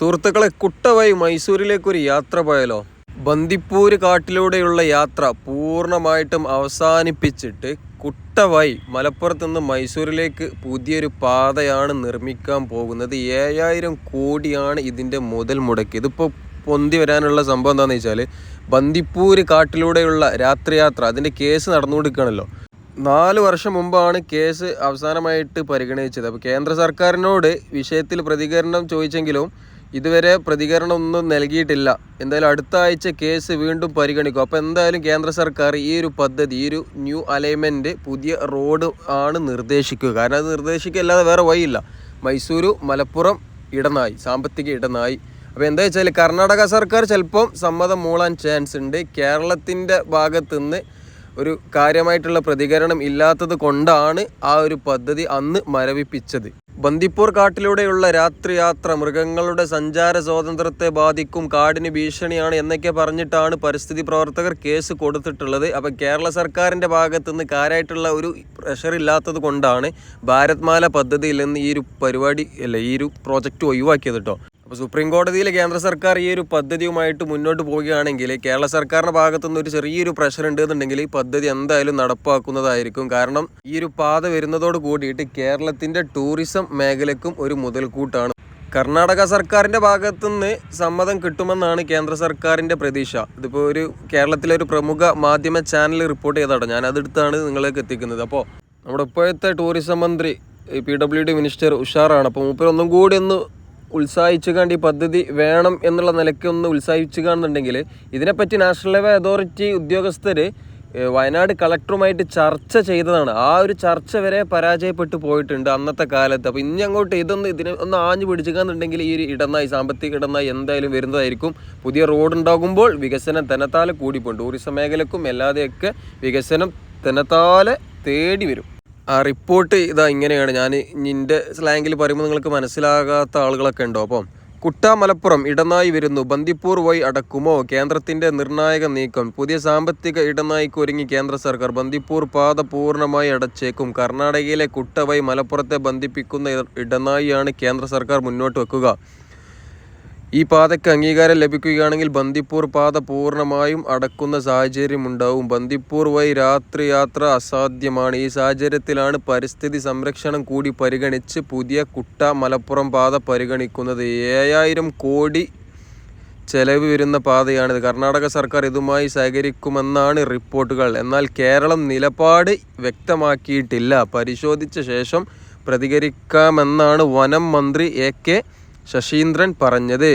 സുഹൃത്തുക്കളെ മൈസൂരിലേക്ക് ഒരു യാത്ര പോയാലോ? ബന്ദിപ്പൂര് കാട്ടിലൂടെയുള്ള യാത്ര പൂർണമായിട്ടും അവസാനിപ്പിച്ചിട്ട് കുട്ടവായി മലപ്പുറത്ത് നിന്ന് മൈസൂരിലേക്ക് പുതിയൊരു പാതയാണ് നിർമ്മിക്കാൻ പോകുന്നത്. ഏഴായിരം കോടിയാണ് ഇതിന്റെ മുതൽ മുടക്കി. ഇതിപ്പോൾ പൊന്തി വരാനുള്ള സംഭവം എന്താണെന്ന് വെച്ചാൽ ബന്ദിപ്പൂര് കാട്ടിലൂടെയുള്ള രാത്രിയാത്ര അതിന്റെ കേസ് നടന്നുകൊടുക്കുകയാണല്ലോ നാല് വർഷം മുമ്പാണ് കേസ് അവസാനമായിട്ട് പരിഗണിച്ചത്. അപ്പോൾ കേന്ദ്ര സർക്കാരിനോട് വിഷയത്തിൽ പ്രതികരണം ചോദിച്ചെങ്കിലും ഇതുവരെ പ്രതികരണം ഒന്നും നൽകിയിട്ടില്ല. എന്തായാലും അടുത്ത ആഴ്ച കേസ് വീണ്ടും പരിഗണിക്കും. അപ്പോൾ എന്തായാലും കേന്ദ്ര സർക്കാർ ഈ ഒരു പദ്ധതി ഈ ഒരു ന്യൂ അലൈൻമെന്റ് പുതിയ റോഡ് ആണ് നിർദ്ദേശിക്കുക. കാരണം അത് നിർദ്ദേശിക്കല്ലാതെ വേറെ വഴിയില്ല. മൈസൂരു മലപ്പുറം ഇടനായി സാമ്പത്തിക ഇടനായി അപ്പോൾ എന്താ വെച്ചാൽ കർണാടക സർക്കാർ ചിലപ്പം സമ്മതം മൂളാൻ ചാൻസ് ഉണ്ട്. കേരളത്തിന്റെ ഭാഗത്തുനിന്ന് ഒരു കാര്യമായിട്ടുള്ള പ്രതികരണം ഇല്ലാത്തത് കൊണ്ടാണ് ആ ഒരു പദ്ധതി അന്ന് മരവിപ്പിച്ചത്. ബന്ദിപ്പൂർ കാട്ടിലൂടെയുള്ള രാത്രിയാത്ര മൃഗങ്ങളുടെ സഞ്ചാര സ്വാതന്ത്ര്യത്തെ ബാധിക്കും കാടിന് ഭീഷണിയാണ് എന്നൊക്കെ പറഞ്ഞിട്ടാണ് പരിസ്ഥിതി പ്രവർത്തകർ കേസ് കൊടുത്തിട്ടുള്ളത്. അപ്പം കേരള സർക്കാരിന്റെ ഭാഗത്തുനിന്ന് കാര്യമായിട്ടുള്ള ഒരു പ്രഷർ ഇല്ലാത്തത് കൊണ്ടാണ് ഭാരത്മാല പദ്ധതിയിൽ നിന്ന് ഈ ഒരു പരിപാടി അല്ല ഈ ഒരു പ്രോജക്റ്റ് ഒഴിവാക്കിയത് കേട്ടോ അപ്പോൾ സുപ്രീം കോടതിയിൽ കേന്ദ്ര സർക്കാർ ഈ ഒരു പദ്ധതിയുമായിട്ട് മുന്നോട്ട് പോവുകയാണെങ്കിൽ കേരള സർക്കാരിന്റെ ഭാഗത്തുനിന്ന് ഒരു ചെറിയൊരു പ്രഷർ ഉണ്ടെന്നുണ്ടെങ്കിൽ ഈ പദ്ധതി എന്തായാലും നടപ്പാക്കുന്നതായിരിക്കും. കാരണം ഈ ഒരു പാത വരുന്നതോട് കൂടിയിട്ട് കേരളത്തിന്റെ ടൂറിസം മേഖലക്കും ഒരു മുതൽക്കൂട്ടാണ്. കർണാടക സർക്കാരിന്റെ ഭാഗത്തുനിന്ന് സമ്മതം കിട്ടുമെന്നാണ് കേന്ദ്ര സർക്കാരിന്റെ പ്രതീക്ഷ. ഇതിപ്പോൾ ഒരു കേരളത്തിലെ ഒരു പ്രമുഖ മാധ്യമ ചാനൽ റിപ്പോർട്ട് ചെയ്തതാണ്. ഞാൻ അതെടുത്താണ് നിങ്ങളിലേക്ക് എത്തിക്കുന്നത്. അപ്പോൾ നമ്മുടെ ഇപ്പോഴത്തെ ടൂറിസം മന്ത്രി പി ഡബ്ല്യു ഡി മിനിസ്റ്റർ ഉഷാറാണ്. അപ്പോൾ മൂപ്പരൊന്നും കൂടി ഒന്ന് ഉത്സാഹിച്ചു കണ്ട് ഈ പദ്ധതി വേണം എന്നുള്ള നിലയ്ക്ക് ഒന്ന് ഉത്സാഹിച്ചു കാണുന്നുണ്ടെങ്കിൽ ഇതിനെപ്പറ്റി നാഷണൽ ലെവൽ അതോറിറ്റി ഉദ്യോഗസ്ഥർ വയനാട് കളക്ടറുമായിട്ട് ചർച്ച ചെയ്തതാണ്. ആ ഒരു ചർച്ച വരെ പരാജയപ്പെട്ടു പോയിട്ടുണ്ട് അന്നത്തെ കാലത്ത്. അപ്പോൾ ഇനി അങ്ങോട്ട് ഇതൊന്ന് ഇതിനെ ഒന്ന് ആഞ്ഞു പിടിച്ചുകാന്നുണ്ടെങ്കിൽ ഈ ഒരു ഇടനായി സാമ്പത്തിക ഇടനായി എന്തായാലും വരുന്നതായിരിക്കും. പുതിയ റോഡ് ഉണ്ടാകുമ്പോൾ വികസനം തനത്താലെ കൂടിപ്പോകും. ടൂറിസം മേഖലക്കും അല്ലാതെയൊക്കെ വികസനം തനത്താലെ തേടി വരും. ആ റിപ്പോർട്ട് ഇതാ ഇങ്ങനെയാണ്. ഞാൻ നിന്റെ സ്ലാങ്ങിൽ പറയുമ്പോൾ നിങ്ങൾക്ക് മനസ്സിലാകാത്ത ആളുകളൊക്കെ ഉണ്ടോ? അപ്പം കുട്ടാമലപ്പുറം ഇടനായി വരുന്നു. ബന്ദിപ്പൂർ വഴി അടക്കുമോ? കേന്ദ്രത്തിന്റെ നിർണായക നീക്കം. പുതിയ സാമ്പത്തിക ഇടനായിക്ക് ഒരുങ്ങി കേന്ദ്ര സർക്കാർ ബന്ദിപ്പൂർ പാത പൂർണമായി അടച്ചേക്കും. കർണാടകയിലെ കുട്ട മലപ്പുറത്തെ ബന്ധിപ്പിക്കുന്ന ഇടനായിയാണ് കേന്ദ്ര സർക്കാർ മുന്നോട്ട് വെക്കുക. ഈ പാതയ്ക്ക് അംഗീകാരം ലഭിക്കുകയാണെങ്കിൽ ബന്ദിപ്പൂർ പാത പൂർണമായും അടക്കുന്ന സാഹചര്യമുണ്ടാവും. ബന്ദിപ്പൂർ വഴി രാത്രി യാത്ര അസാധ്യമാണ്. ഈ സാഹചര്യത്തിലാണ് പരിസ്ഥിതി സംരക്ഷണം കൂടി പരിഗണിച്ച് പുതിയ കുട്ട മലപ്പുറം പാത പരിഗണിക്കുന്നത്. ഏഴായിരം കോടി ചെലവ് വരുന്ന പാതയാണിത്. കർണാടക സർക്കാർ ഇതുമായി സഹകരിക്കുമെന്നാണ് റിപ്പോർട്ടുകൾ. എന്നാൽ കേരളം നിലപാട് വ്യക്തമാക്കിയിട്ടില്ല. പരിശോധിച്ച ശേഷം പ്രതികരിക്കാമെന്നാണ് വനം മന്ത്രി എ കെ ശശീന്ദ്രൻ പറഞ്ഞത്.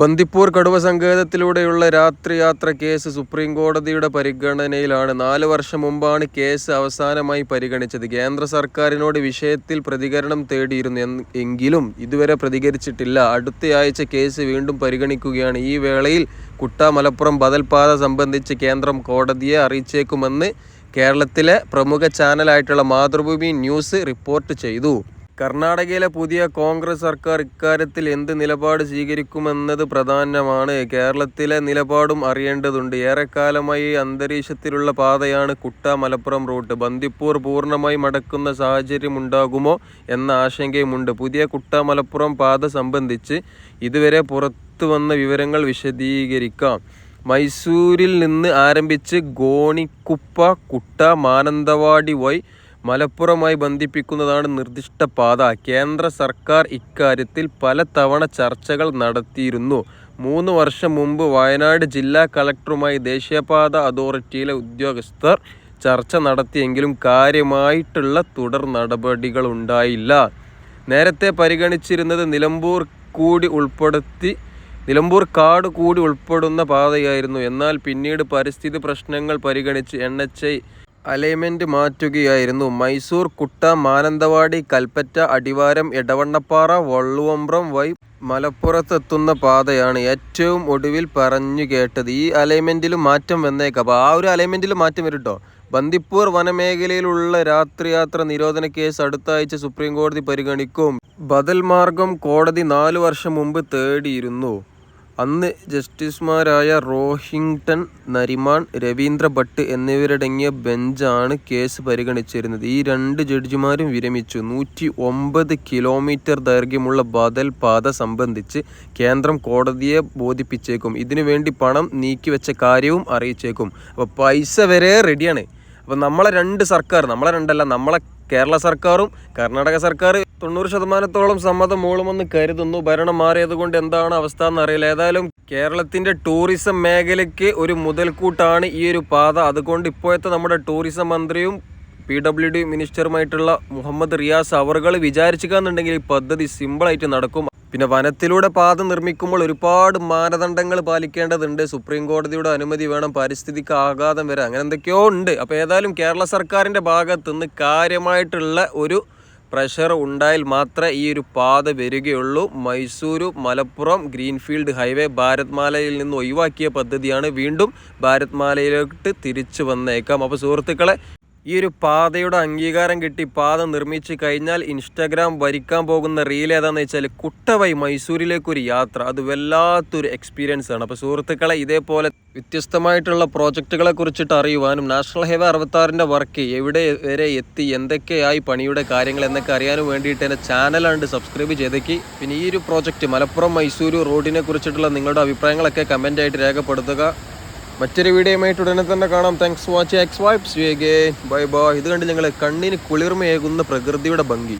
ബന്ദിപ്പൂർ കടുവ സങ്കേതത്തിലൂടെയുള്ള രാത്രിയാത്ര കേസ് സുപ്രീം കോടതിയുടെ പരിഗണനയിലാണ്. നാല് വർഷം മുമ്പാണ് കേസ് അവസാനമായി പരിഗണിച്ചത്. കേന്ദ്ര സർക്കാരിനോട് വിഷയത്തിൽ പ്രതികരണം തേടിയിരുന്നു എങ്കിലും ഇതുവരെ പ്രതികരിച്ചിട്ടില്ല. അടുത്തയാഴ്ച കേസ് വീണ്ടും പരിഗണിക്കുകയാണ്. ഈ വേളയിൽ കുട്ട മലപ്പുറം ബദൽപാത സംബന്ധിച്ച് കേന്ദ്രം കോടതിയെ അറിയിച്ചേക്കുമെന്ന് കേരളത്തിലെ പ്രമുഖ ചാനലായിട്ടുള്ള മാതൃഭൂമി ന്യൂസ് റിപ്പോർട്ട് ചെയ്തു. കർണാടകയിലെ പുതിയ കോൺഗ്രസ് സർക്കാർ ഇക്കാര്യത്തിൽ എന്ത് നിലപാട് സ്വീകരിക്കുമെന്നത് പ്രധാനമാണ്. കേരളത്തിലെ നിലപാടും അറിയേണ്ടതുണ്ട്. ഏറെക്കാലമായി അന്തരീക്ഷത്തിലുള്ള പാതയാണ് കുട്ട മലപ്പുറം റൂട്ട്. ബന്ദിപ്പൂർ പൂർണമായി മടക്കുന്ന സാഹചര്യം ഉണ്ടാകുമോ എന്ന ആശങ്കയുമുണ്ട്. പുതിയ കുട്ട മലപ്പുറം പാത സംബന്ധിച്ച് ഇതുവരെ പുറത്തു വന്ന വിവരങ്ങൾ വിശദീകരിക്കാം. മൈസൂരിൽ നിന്ന് ആരംഭിച്ച് ഗോണിക്കുപ്പ കുട്ട മാനന്തവാടി വഴി മലപ്പുറമായി ബന്ധിപ്പിക്കുന്നതാണ് നിർദ്ദിഷ്ട പാത. കേന്ദ്ര സർക്കാർ ഇക്കാര്യത്തിൽ പലതവണ ചർച്ചകൾ നടത്തിയിരുന്നു. മൂന്ന് വർഷം മുമ്പ് വയനാട് ജില്ലാ കളക്ടറുമായി ദേശീയപാത അതോറിറ്റിയിലെ ഉദ്യോഗസ്ഥർ ചർച്ച നടത്തിയെങ്കിലും കാര്യമായിട്ടുള്ള തുടർ നടപടികളുണ്ടായില്ല. നേരത്തെ പരിഗണിച്ചിരുന്നത് നിലമ്പൂർ കൂടി ഉൾപ്പെടുത്തി നിലമ്പൂർ കാട് കൂടി ഉൾപ്പെടുന്ന പാതയായിരുന്നു. എന്നാൽ പിന്നീട് പരിസ്ഥിതി പ്രശ്നങ്ങൾ പരിഗണിച്ച് എൻ എച്ച് ഐ അലൈൻമെന്റ് മാറ്റുകയായിരുന്നു മൈസൂർ കുട്ട മാനന്തവാടി കൽപ്പറ്റ അടിവാരം എടവണ്ണപ്പാറ വള്ളുവമ്പ്രം വൈ മലപ്പുറത്തെത്തുന്ന പാതയാണ് ഏറ്റവും ഒടുവിൽ പറഞ്ഞു കേട്ടത്. ഈ അലൈൻമെന്റിൽ മാറ്റം വന്നേക്കാം. അപ്പോൾ ആ ഒരു അലൈൻമെന്റിൽ മാറ്റം വരും കേട്ടോ ബന്ദിപ്പൂർ വനമേഖലയിലുള്ള രാത്രിയാത്ര നിരോധന കേസ് അടുത്ത ആഴ്ച സുപ്രീം കോടതി പരിഗണിക്കും. ബദൽ മാർഗം കോടതി നാലു വർഷം മുമ്പ് തേടിയിരുന്നു. അന്ന് ജസ്റ്റിസുമാരായ റോഹിങ്ടൺ നരിമാൻ രവീന്ദ്ര ഭട്ട് എന്നിവരടങ്ങിയ ബെഞ്ചാണ് കേസ് പരിഗണിച്ചിരുന്നത്. ഈ രണ്ട് ജഡ്ജിമാരും വിരമിച്ചു. നൂറ്റി ഒമ്പത് കിലോമീറ്റർ ദൈർഘ്യമുള്ള ബദൽ പാത സംബന്ധിച്ച് കേന്ദ്രം കോടതിയെ ബോധിപ്പിച്ചേക്കും. ഇതിനുവേണ്ടി പണം നീക്കിവെച്ച കാര്യവും അറിയിച്ചേക്കും. അപ്പോൾ പൈസ വരെ റെഡിയാണ് അപ്പോൾ നമ്മളെ രണ്ട് സർക്കാർ നമ്മളെ രണ്ടല്ല നമ്മളെ കേരള സർക്കാരും കർണാടക സർക്കാർ തൊണ്ണൂറ് ശതമാനത്തോളം സമ്മതം മൂളുമെന്ന് കരുതുന്നു. ഭരണം മാറിയത് കൊണ്ട് എന്താണ് അവസ്ഥ എന്നറിയില്ല ഏതായാലും കേരളത്തിന്റെ ടൂറിസം മേഖലയ്ക്ക് ഒരു മുതൽക്കൂട്ടാണ് ഈ ഒരു പാത. അതുകൊണ്ട് ഇപ്പോഴത്തെ നമ്മുടെ ടൂറിസം മന്ത്രിയും പി ഡബ്ല്യു ഡി മിനിസ്റ്ററുമായിട്ടുള്ള മുഹമ്മദ് റിയാസ് അവറുകൾ വിചാരിച്ചിക്കാന്നുണ്ടെങ്കിൽ ഈ പദ്ധതി സിമ്പിളായിട്ട് നടക്കും. പിന്നെ വനത്തിലൂടെ പാത നിർമ്മിക്കുമ്പോൾ ഒരുപാട് മാനദണ്ഡങ്ങൾ പാലിക്കേണ്ടതുണ്ട്. സുപ്രീം കോടതിയുടെ അനുമതി വേണം പരിസ്ഥിതിക്ക് ആഘാതം വരെ അങ്ങനെ എന്തൊക്കെയോ ഉണ്ട്. അപ്പോൾ ഏതായാലും കേരള സർക്കാരിന്റെ ഭാഗത്തു നിന്ന് കാര്യമായിട്ടുള്ള ഒരു പ്രഷർ ഉണ്ടായാൽ മാത്രമേ ഈ ഒരു പാത വരികയുള്ളൂ. മൈസൂരു മലപ്പുറം ഗ്രീൻഫീൽഡ് ഹൈവേ ഭാരത്മാലയിൽ നിന്ന് ഒഴിവാക്കിയ പദ്ധതിയാണ് വീണ്ടും ഭാരത്മാലയിലോട്ട് തിരിച്ചു വന്നേക്കാം. അപ്പോൾ സുഹൃത്തുക്കളെ ഈ ഒരു പാതയുടെ അംഗീകാരം കിട്ടി പാത നിർമ്മിച്ച് കഴിഞ്ഞാൽ ഇൻസ്റ്റാഗ്രാം വരിക്കാൻ പോകുന്ന റീൽ ഏതാണെന്ന് വെച്ചാൽ കുട്ടവൈ മൈസൂരിലേക്കൊരു യാത്ര. അത് വല്ലാത്തൊരു എക്സ്പീരിയൻസ് ആണ്. അപ്പോൾ സുഹൃത്തുക്കളെ ഇതേപോലെ വ്യത്യസ്തമായിട്ടുള്ള പ്രോജക്റ്റുകളെ കുറിച്ചിട്ട് അറിയുവാനും നാഷണൽ ഹൈവേ അറുപത്താറിന്റെ വർക്ക് എവിടെ വരെ എത്തി എന്തൊക്കെയായി പണിയുടെ കാര്യങ്ങൾ എന്നൊക്കെ അറിയാനും വേണ്ടിയിട്ട് എന്റെ ചാനലാണ്ട് സബ്സ്ക്രൈബ് ചെയ്തേക്ക്. പിന്നെ ഈ ഒരു പ്രോജക്റ്റ് മലപ്പുറം മൈസൂരു റോഡിനെ കുറിച്ചിട്ടുള്ള നിങ്ങളുടെ അഭിപ്രായങ്ങളൊക്കെ കമന്റായിട്ട് രേഖപ്പെടുത്തുക. മറ്റൊരു വീഡിയോയുമായിട്ട് ഉടനെ തന്നെ കാണാം. Thanks watch X vibes bye bye ഇത് കണ്ട് ഞങ്ങൾ കണ്ണിന് കുളിർമയേകുന്ന പ്രകൃതിയുടെ ഭംഗി.